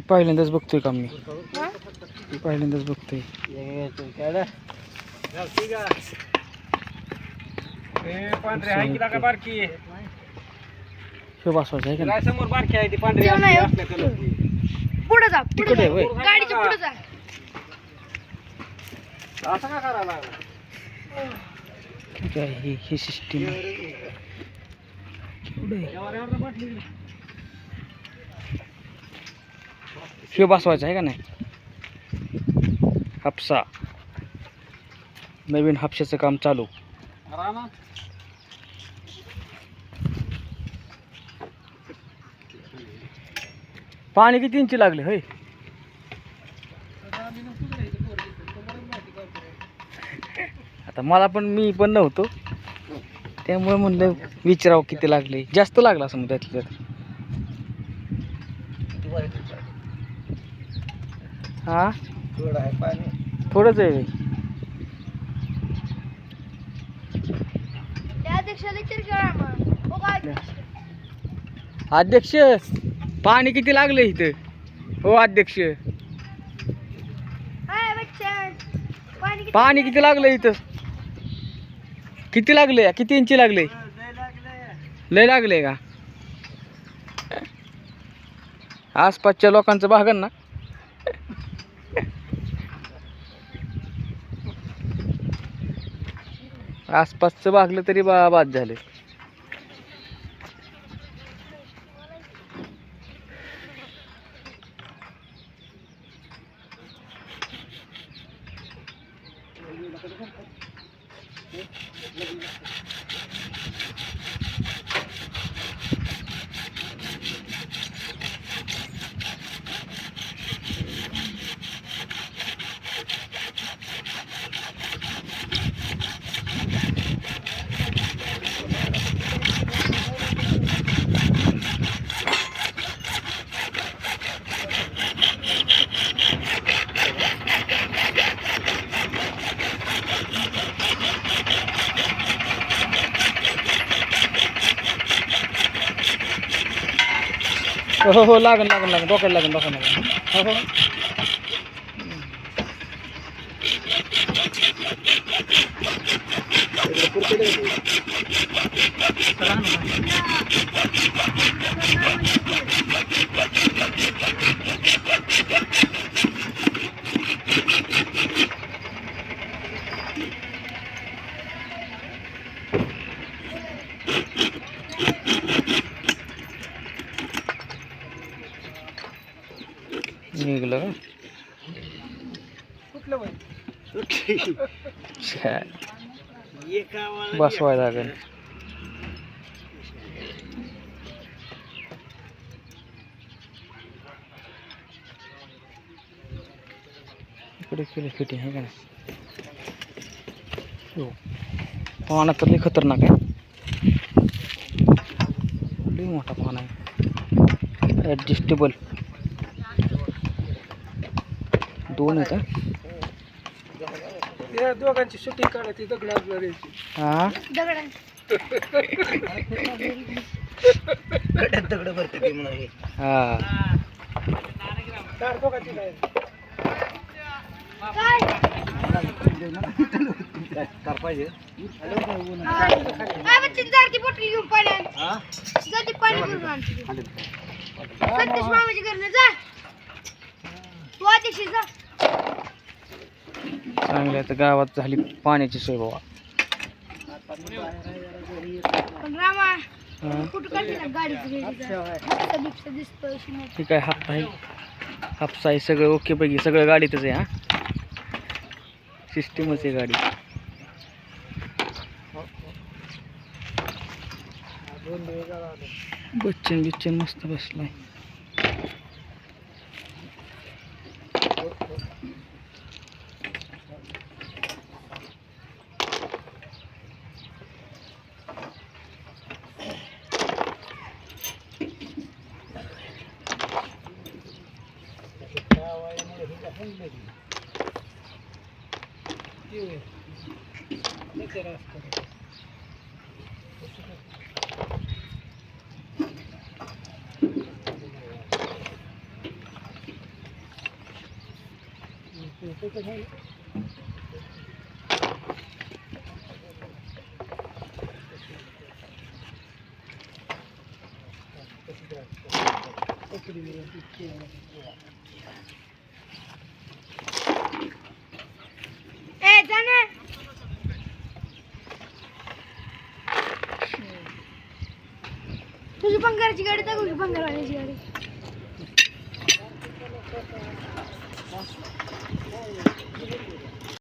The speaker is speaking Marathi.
पहिल्यांदाच बघतोय काम मी पहिल्यांदाच बघतोय की का हे बसवायचं आहे का नाही? समोर आहे ती पांढरी जेवण असली आहे. असल्या कलरची पुढे जा पुढे तिकडे जा होय. गाडीच्या पुढे जा असं का करायला लागला ठीक आहे ही ही सिस्टीम हे बसवायचं आहे का नाही? हापसा. नवीन हापशाचं काम चालू. पाणी किती इंची लागले? होय. आता मला पण मी पण नव्हतो. त्यामुळे म्हणलं विचारावं किती लागले. जास्त लागला असं मग हा? थोडं आहे पाणी. थोडंच आहे. अध्यक्ष पाणी किती लागलं इथं? हो अध्यक्ष. हाय बच्चन पाणी किती पाणी किती लागलं इथं? किती लागले? किती इंची लागले? लय लागले का? आसपासच्या लोकांचं भागन ना. आसपासचं भागलं तरी बा बाद झाले. हो हो लागेल लागेल लागेल डोक्याला लागेल डोक्याला लागेल हो हो. निघलं का. बसवाय लागेल. इकडे केली फिटिंग आहे का नाही? हो पाना तर लई खतरनाक आहे. लई मोठा पाना आहे. ॲडजस्टेबल दोन आहेत हा? या दोघांची शूटिंग काढायची दगड हा दगड दगड भरते ती म्हणून हा. कार पाहिजे बॉटल घेऊन पाण्यात जा ती पाणी भरून आण सतीश मामाच्या घरनं जा. तू अध्यक्ष जा. चांगल्या तर गावात झाली पाण्याची सोय बाबा. हा. ठीक आहे हाप आहे हापसा आहे सगळं ओके पैकी सगळं गाडीतच आहे हा? सिस्टीमच आहे गाडी. बच्चन बिच्चन मस्त बसलाय. 本ベリー円す。Thank you. ए जाणे तुझी पंगाराची गाडी दाखव की पंगारवाल्याची गाडी.